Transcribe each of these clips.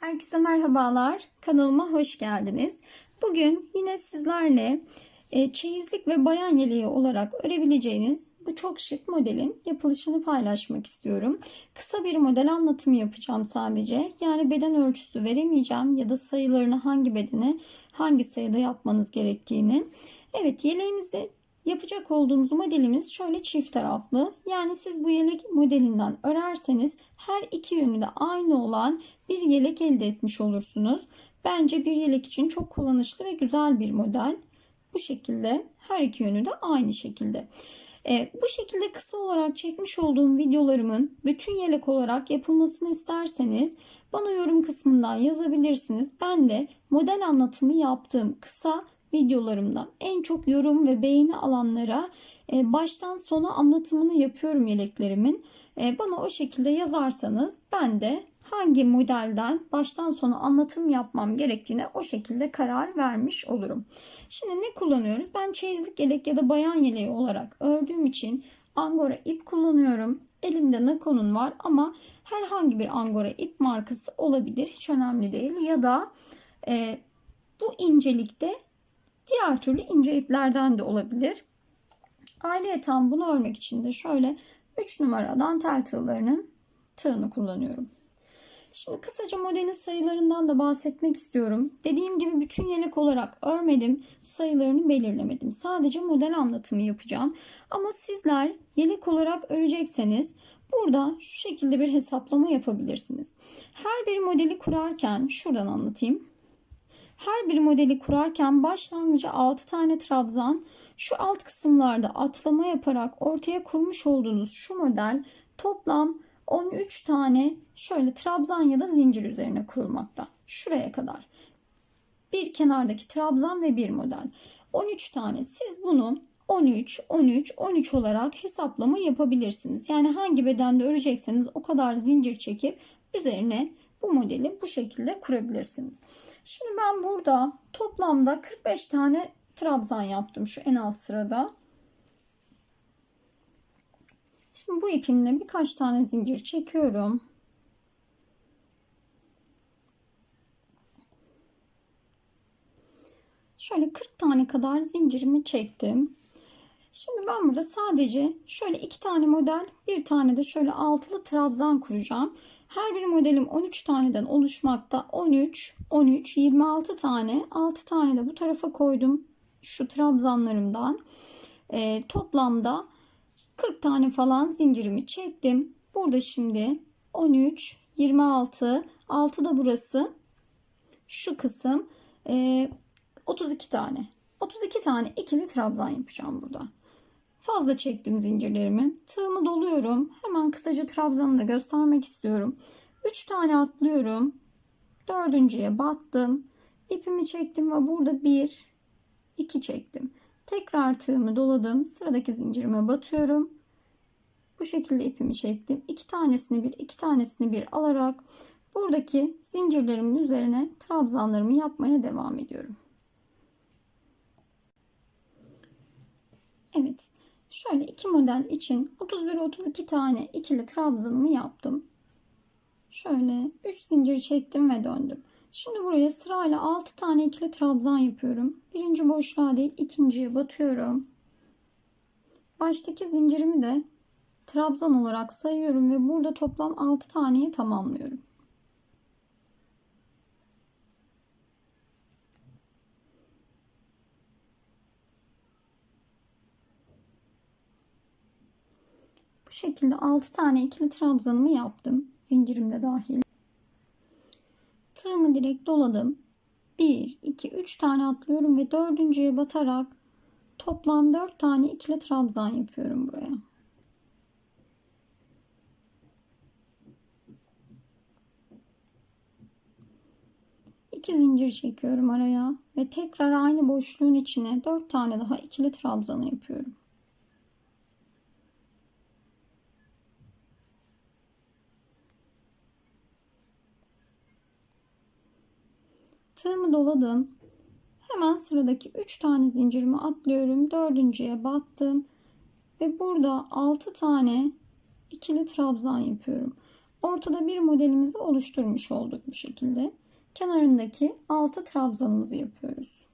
Herkese merhabalar. Kanalıma hoş geldiniz. Bugün yine sizlerle e, çeyizlik ve bayan yeleği olarak örebileceğiniz bu çok şık modelin yapılışını paylaşmak istiyorum. Kısa bir model anlatımı yapacağım sadece. Yani beden ölçüsü veremeyeceğim ya da sayılarını hangi bedene hangi sayıda yapmanız gerektiğini. Evet yeleğimizi Yapacak olduğumuz modelimiz şöyle çift taraflı. Yani siz bu yelek modelinden örerseniz her iki yönü de aynı olan bir yelek elde etmiş olursunuz. Bence bir yelek için çok kullanışlı ve güzel bir model. Bu şekilde her iki yönü de aynı şekilde. E, bu şekilde kısa olarak çekmiş olduğum videolarımın bütün yelek olarak yapılmasını isterseniz bana yorum kısmından yazabilirsiniz. Ben de model anlatımı yaptığım kısa videolarımdan en çok yorum ve beğeni alanlara e, baştan sona anlatımını yapıyorum yeleklerimin. E, bana o şekilde yazarsanız ben de hangi modelden baştan sona anlatım yapmam gerektiğine o şekilde karar vermiş olurum. Şimdi ne kullanıyoruz? Ben çeyizlik yelek ya da bayan yeleği olarak ördüğüm için angora ip kullanıyorum. Elimde Nakon'un var ama herhangi bir angora ip markası olabilir. Hiç önemli değil. Ya da e, bu incelikte Diğer türlü ince iplerden de olabilir. Ayrıca bunu örmek için de şöyle 3 numara dantel tığlarının tığını kullanıyorum. Şimdi kısaca modelin sayılarından da bahsetmek istiyorum. Dediğim gibi bütün yelek olarak örmedim. Sayılarını belirlemedim. Sadece model anlatımı yapacağım. Ama sizler yelek olarak örecekseniz burada şu şekilde bir hesaplama yapabilirsiniz. Her bir modeli kurarken şuradan anlatayım. Her bir modeli kurarken başlangıcı 6 tane trabzan, şu alt kısımlarda atlama yaparak ortaya kurmuş olduğunuz şu model toplam 13 tane şöyle trabzan ya da zincir üzerine kurulmakta. Şuraya kadar. Bir kenardaki trabzan ve bir model. 13 tane. Siz bunu 13, 13, 13 olarak hesaplama yapabilirsiniz. Yani hangi bedende örecekseniz o kadar zincir çekip üzerine bu modeli bu şekilde kurabilirsiniz. Şimdi ben burada toplamda 45 tane trabzan yaptım şu en alt sırada. Şimdi bu ipimle birkaç tane zincir çekiyorum. Şöyle 40 tane kadar zincirimi çektim. Şimdi ben burada sadece şöyle iki tane model, bir tane de şöyle altılı trabzan kuracağım. Her bir modelim 13 taneden oluşmakta. 13, 13, 26 tane. 6 tane de bu tarafa koydum. Şu trabzanlarımdan. E, toplamda 40 tane falan zincirimi çektim. Burada şimdi 13, 26, 6 da burası. Şu kısım e, 32 tane. 32 tane ikili trabzan yapacağım burada. Fazla çektim zincirlerimi. Tığımı doluyorum. Hemen kısaca trabzanı da göstermek istiyorum. 3 tane atlıyorum. Dördüncüye battım. İpimi çektim ve burada 1, 2 çektim. Tekrar tığımı doladım. Sıradaki zincirime batıyorum. Bu şekilde ipimi çektim. 2 tanesini bir, 2 tanesini bir alarak buradaki zincirlerimin üzerine trabzanlarımı yapmaya devam ediyorum. Evet. Şöyle iki model için 31-32 tane ikili trabzanımı yaptım. Şöyle 3 zincir çektim ve döndüm. Şimdi buraya sırayla 6 tane ikili trabzan yapıyorum. Birinci boşluğa değil ikinciye batıyorum. Baştaki zincirimi de trabzan olarak sayıyorum ve burada toplam 6 taneyi tamamlıyorum. Bu şekilde 6 tane ikili trabzanımı yaptım. Zincirim de dahil. Tığımı direkt doladım. 1, 2, 3 tane atlıyorum ve dördüncüye batarak toplam 4 tane ikili trabzan yapıyorum buraya. İki zincir çekiyorum araya ve tekrar aynı boşluğun içine 4 tane daha ikili trabzanı yapıyorum. Tığımı doladım. Hemen sıradaki 3 tane zincirimi atlıyorum. Dördüncüye battım. Ve burada 6 tane ikili trabzan yapıyorum. Ortada bir modelimizi oluşturmuş olduk bu şekilde. Kenarındaki 6 trabzanımızı yapıyoruz.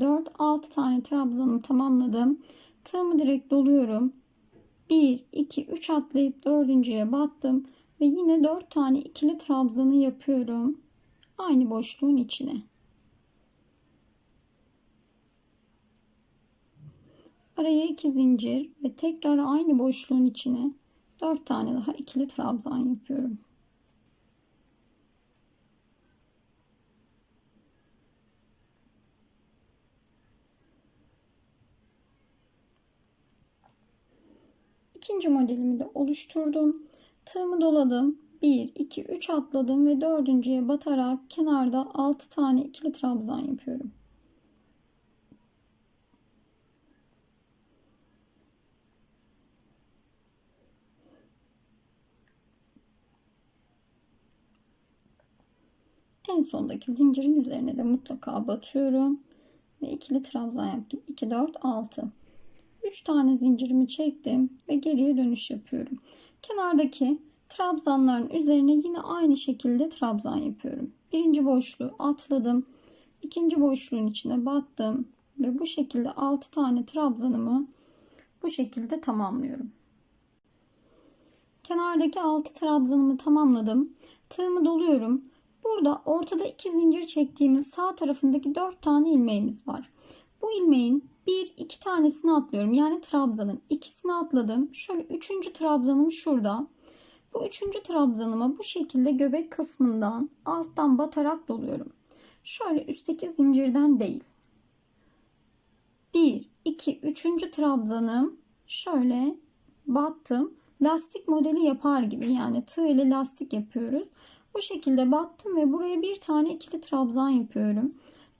İki, dört, altı tane trabzanımı tamamladım. Tığımı direkt doluyorum. 1, 2, 3 atlayıp dördüncüye battım. Ve yine 4 tane ikili trabzanı yapıyorum. Aynı boşluğun içine. Araya 2 zincir ve tekrar aynı boşluğun içine 4 tane daha ikili trabzan yapıyorum. İkinci modelimi de oluşturdum. Tığımı doladım. 1, 2, 3 atladım ve dördüncüye batarak kenarda 6 tane ikili trabzan yapıyorum. En sondaki zincirin üzerine de mutlaka batıyorum. Ve ikili trabzan yaptım. 2, 4, 6. 3 tane zincirimi çektim ve geriye dönüş yapıyorum. Kenardaki trabzanların üzerine yine aynı şekilde trabzan yapıyorum. Birinci boşluğu atladım. ikinci boşluğun içine battım ve bu şekilde 6 tane trabzanımı bu şekilde tamamlıyorum. Kenardaki 6 trabzanımı tamamladım. Tığımı doluyorum. Burada ortada 2 zincir çektiğimiz sağ tarafındaki 4 tane ilmeğimiz var. Bu ilmeğin bir iki tanesini atlıyorum. Yani trabzanın ikisini atladım. Şöyle üçüncü trabzanım şurada. Bu üçüncü trabzanıma bu şekilde göbek kısmından alttan batarak doluyorum. Şöyle üstteki zincirden değil. Bir, iki, üçüncü trabzanım şöyle battım. Lastik modeli yapar gibi yani tığ ile lastik yapıyoruz. Bu şekilde battım ve buraya bir tane ikili trabzan yapıyorum.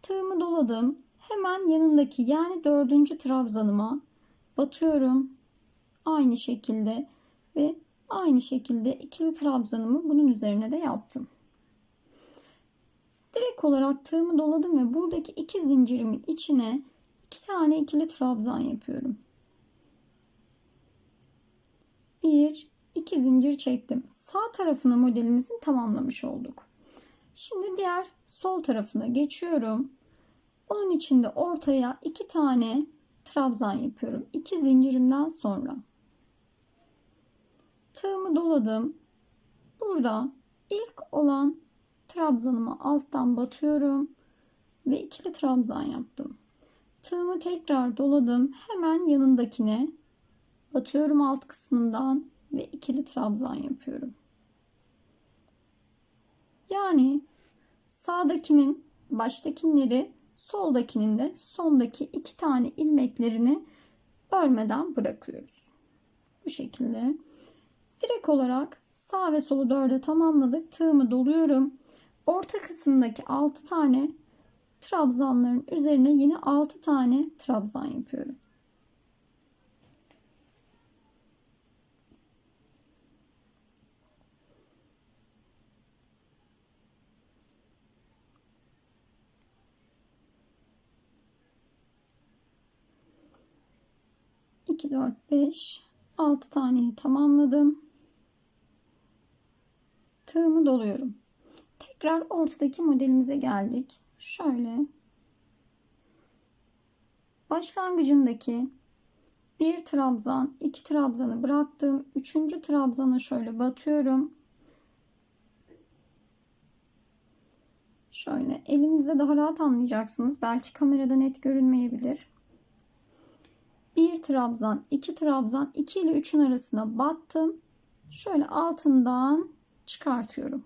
Tığımı doladım. Hemen yanındaki yani dördüncü trabzanıma batıyorum. Aynı şekilde ve aynı şekilde ikili trabzanımı bunun üzerine de yaptım. Direkt olarak tığımı doladım ve buradaki iki zincirimin içine iki tane ikili trabzan yapıyorum. Bir, iki zincir çektim. Sağ tarafına modelimizin tamamlamış olduk. Şimdi diğer sol tarafına geçiyorum. Onun için de ortaya iki tane trabzan yapıyorum. İki zincirimden sonra. Tığımı doladım. Burada ilk olan trabzanımı alttan batıyorum ve ikili trabzan yaptım. Tığımı tekrar doladım. Hemen yanındakine batıyorum alt kısmından ve ikili trabzan yapıyorum. Yani sağdakinin baştakileri soldakinin de sondaki iki tane ilmeklerini bölmeden bırakıyoruz. Bu şekilde. Direkt olarak sağ ve solu dörde tamamladık. Tığımı doluyorum. Orta kısımdaki 6 tane trabzanların üzerine yine 6 tane trabzan yapıyorum. 2, 4, 5, 6 taneyi tamamladım. Tığımı doluyorum. Tekrar ortadaki modelimize geldik. Şöyle başlangıcındaki bir trabzan, iki trabzanı bıraktım. Üçüncü trabzana şöyle batıyorum. Şöyle elinizde daha rahat anlayacaksınız. Belki kamerada net görünmeyebilir. 1 trabzan, 2 trabzan, 2 ile 3'ün arasına battım. Şöyle altından çıkartıyorum.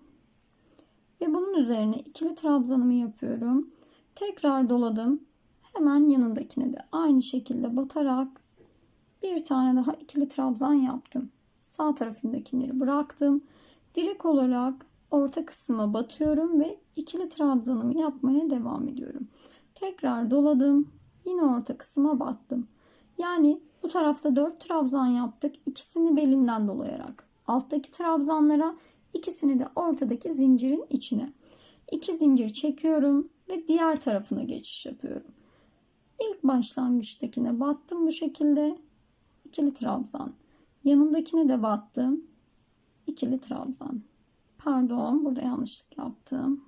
Ve bunun üzerine ikili trabzanımı yapıyorum. Tekrar doladım. Hemen yanındakine de aynı şekilde batarak bir tane daha ikili trabzan yaptım. Sağ tarafındakileri bıraktım. Direkt olarak orta kısma batıyorum ve ikili trabzanımı yapmaya devam ediyorum. Tekrar doladım. Yine orta kısma battım. Yani bu tarafta 4 trabzan yaptık. İkisini belinden dolayarak. alttaki trabzanlara, ikisini de ortadaki zincirin içine. İki zincir çekiyorum ve diğer tarafına geçiş yapıyorum. İlk başlangıçtakine battım bu şekilde. ikili trabzan. Yanındakine de battım. ikili trabzan. Pardon burada yanlışlık yaptım.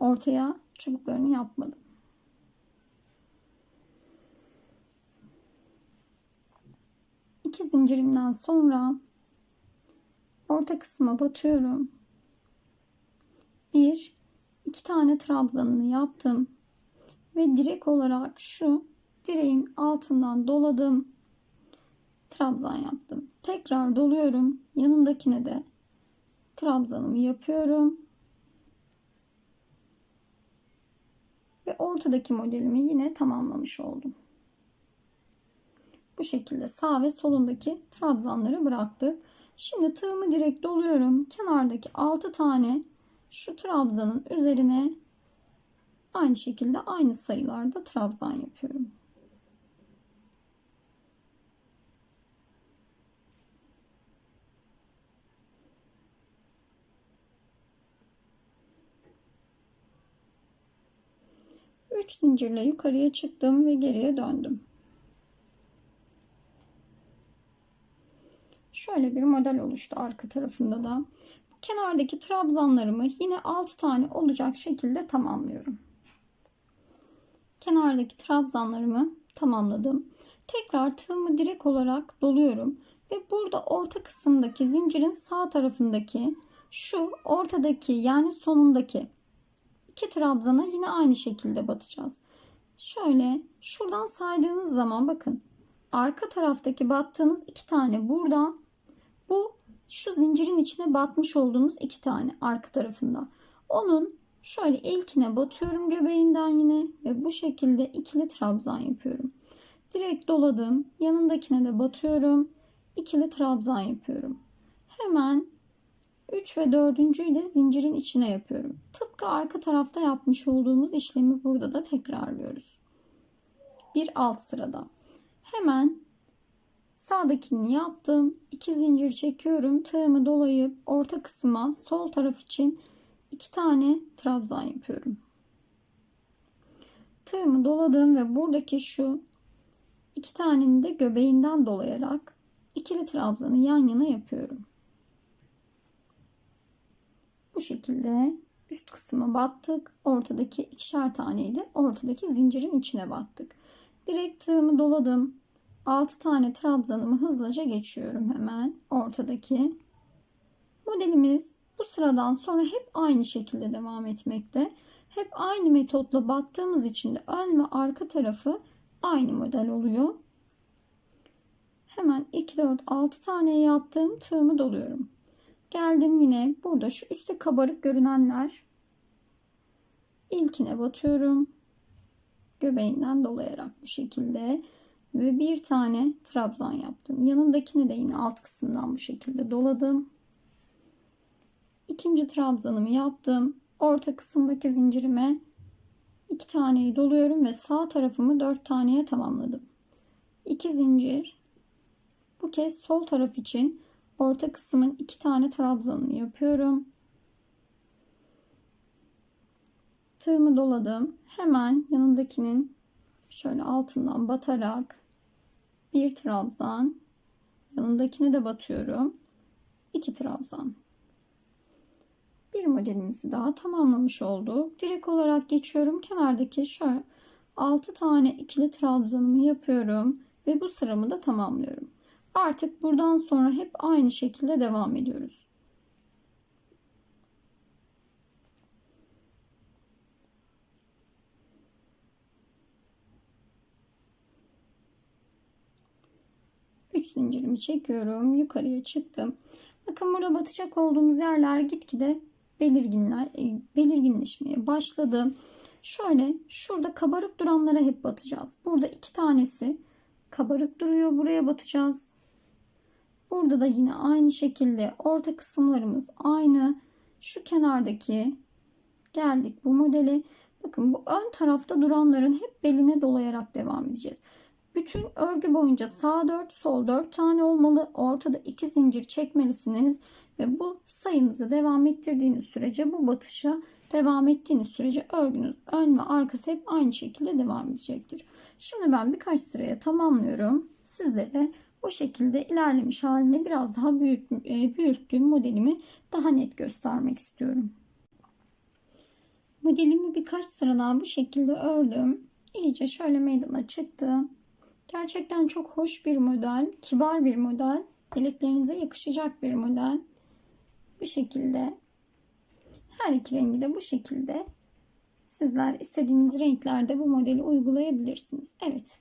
Ortaya çubuklarını yapmadım. İki zincirimden sonra orta kısma batıyorum. Bir, iki tane trabzanını yaptım ve direk olarak şu direğin altından doladım. Trabzan yaptım. Tekrar doluyorum. Yanındakine de trabzanımı yapıyorum. Ve ortadaki modelimi yine tamamlamış oldum. Bu şekilde sağ ve solundaki trabzanları bıraktık. Şimdi tığımı direkt doluyorum. Kenardaki 6 tane şu trabzanın üzerine aynı şekilde aynı sayılarda trabzan yapıyorum. Üç zincirle yukarıya çıktım ve geriye döndüm. Şöyle bir model oluştu arka tarafında da. Kenardaki trabzanlarımı yine 6 tane olacak şekilde tamamlıyorum. Kenardaki trabzanlarımı tamamladım. Tekrar tığımı direk olarak doluyorum ve burada orta kısımdaki zincirin sağ tarafındaki şu ortadaki yani sonundaki iki trabzana yine aynı şekilde batacağız. Şöyle şuradan saydığınız zaman bakın arka taraftaki battığınız iki tane buradan bu şu zincirin içine batmış olduğumuz iki tane arka tarafında. Onun şöyle ilkine batıyorum göbeğinden yine ve bu şekilde ikili trabzan yapıyorum. Direkt doladım. Yanındakine de batıyorum. ikili trabzan yapıyorum. Hemen 3 ve 4.'yü de zincirin içine yapıyorum. Tıpkı arka tarafta yapmış olduğumuz işlemi burada da tekrarlıyoruz. Bir alt sırada. Hemen sağdakini yaptım. 2 zincir çekiyorum. Tığımı dolayıp orta kısma sol taraf için 2 tane trabzan yapıyorum. Tığımı doladım ve buradaki şu iki tanenin de göbeğinden dolayarak ikili trabzanı yan yana yapıyorum. Bu şekilde üst kısma battık. Ortadaki ikişer taneyi de ortadaki zincirin içine battık. Direkt tığımı doladım. 6 tane trabzanımı hızlıca geçiyorum hemen ortadaki. Modelimiz bu sıradan sonra hep aynı şekilde devam etmekte. Hep aynı metotla battığımız için de ön ve arka tarafı aynı model oluyor. Hemen 2 4 6 tane yaptım. Tığımı doluyorum. Geldim yine burada şu üstte kabarık görünenler ilkine batıyorum. Göbeğinden dolayarak bu şekilde ve bir tane trabzan yaptım. Yanındakine de yine alt kısımdan bu şekilde doladım. İkinci trabzanımı yaptım. Orta kısımdaki zincirime iki taneyi doluyorum ve sağ tarafımı dört taneye tamamladım. İki zincir. Bu kez sol taraf için orta kısmın iki tane trabzanını yapıyorum. Tığımı doladım. Hemen yanındakinin şöyle altından batarak bir trabzan yanındakine de batıyorum. iki trabzan. Bir modelimizi daha tamamlamış olduk. Direkt olarak geçiyorum. Kenardaki şöyle 6 tane ikili trabzanımı yapıyorum ve bu sıramı da tamamlıyorum. Artık buradan sonra hep aynı şekilde devam ediyoruz. Üç zincirimi çekiyorum. Yukarıya çıktım. Bakın burada batacak olduğumuz yerler gitgide belirginler, e, belirginleşmeye başladı. Şöyle şurada kabarık duranlara hep batacağız. Burada iki tanesi kabarık duruyor. Buraya batacağız. Burada da yine aynı şekilde orta kısımlarımız aynı. Şu kenardaki geldik bu modeli. Bakın bu ön tarafta duranların hep beline dolayarak devam edeceğiz. Bütün örgü boyunca sağ 4, sol 4 tane olmalı. Ortada 2 zincir çekmelisiniz ve bu sayınızı devam ettirdiğiniz sürece bu batışa devam ettiğiniz sürece örgünüz ön ve arkası hep aynı şekilde devam edecektir. Şimdi ben birkaç sıraya tamamlıyorum. Sizlere bu şekilde ilerlemiş haline biraz daha büyüt, e, büyüttüğüm modelimi daha net göstermek istiyorum. Modelimi birkaç sıradan bu şekilde ördüm. İyice şöyle meydana çıktı. Gerçekten çok hoş bir model, kibar bir model, eleklerinize yakışacak bir model. Bu şekilde her iki rengi de bu şekilde sizler istediğiniz renklerde bu modeli uygulayabilirsiniz. Evet.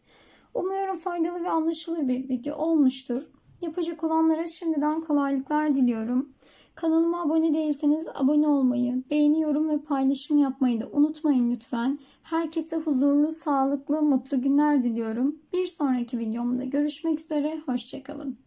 Umuyorum faydalı ve anlaşılır bir video olmuştur. Yapacak olanlara şimdiden kolaylıklar diliyorum. Kanalıma abone değilseniz abone olmayı, beğeni, yorum ve paylaşım yapmayı da unutmayın lütfen. Herkese huzurlu, sağlıklı, mutlu günler diliyorum. Bir sonraki videomda görüşmek üzere, hoşçakalın.